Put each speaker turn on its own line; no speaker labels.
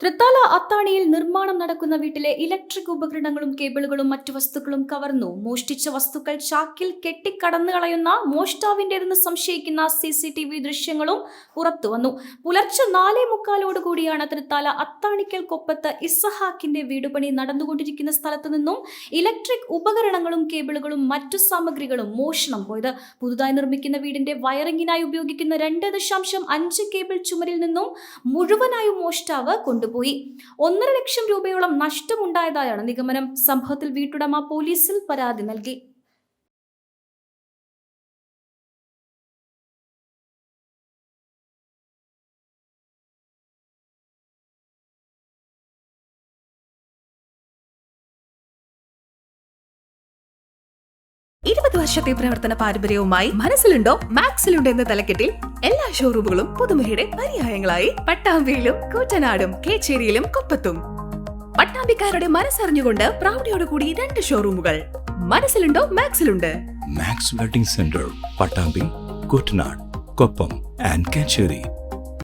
തൃത്താല അത്താണിയിൽ നിർമ്മാണം നടക്കുന്ന വീട്ടിലെ ഇലക്ട്രിക് ഉപകരണങ്ങളും കേബിളുകളും മറ്റു വസ്തുക്കളും കവർന്നു. മോഷ്ടിച്ച വസ്തുക്കൾ ചാക്കിൽ കെട്ടിക്കടന്നു കളയുന്ന മോഷ്ടാവിന്റേതെന്ന് സംശയിക്കുന്ന സി സി ടി വി ദൃശ്യങ്ങളും പുറത്തുവന്നു പുലർച്ചെ നാലേ മുക്കാലോടുകൂടിയാണ് തൃത്താല അത്താണിക്കൽ കൊപ്പത്ത് ഇസഹാക്കിന്റെ വീടുപണി നടന്നുകൊണ്ടിരിക്കുന്ന സ്ഥലത്തു നിന്നും ഇലക്ട്രിക് ഉപകരണങ്ങളും കേബിളുകളും മറ്റു സാമഗ്രികളും മോഷണം പോയത്. പുതുതായി നിർമ്മിക്കുന്ന വീടിന്റെ വയറിംഗിനായി ഉപയോഗിക്കുന്ന രണ്ട് ദശാംശം അഞ്ച് കേബിൾ ചുമരിൽ നിന്നും മുഴുവനായും മോഷ്ടാവ് കൊണ്ടുപോയി. ഒന്നര ലക്ഷം രൂപയോളം നഷ്ടമുണ്ടായതായാണ് നിഗമനം. സംഭവത്തിൽ വീട്ടുടമ പോലീസിൽ പരാതി നൽകി.
ഇരുപത് വർഷത്തെ പ്രവർത്തന പാരമ്പര്യവുമായി മനസ്സിലുണ്ടോ? മാക്സിലുണ്ടോ എന്ന തലക്കെട്ടിൽ എല്ലാ ഷോറൂമുകളും പുതുമുഖയുടെ പര്യായങ്ങളായി. പട്ടാമ്പിയിലും കൂറ്റനാടും കേച്ചേരിയിലും കൊപ്പത്തും. പട്ടാമ്പിക്കാരുടെ മനസ്സറിഞ്ഞുകൊണ്ട് പ്രൗഢിയോടുകൂടി രണ്ട് ഷോറൂമുകൾ മനസ്സിലുണ്ടോ മാക്സിലുണ്ട്?
Max wedding centre Pattambi Kuttanad Koppam and Kacheri.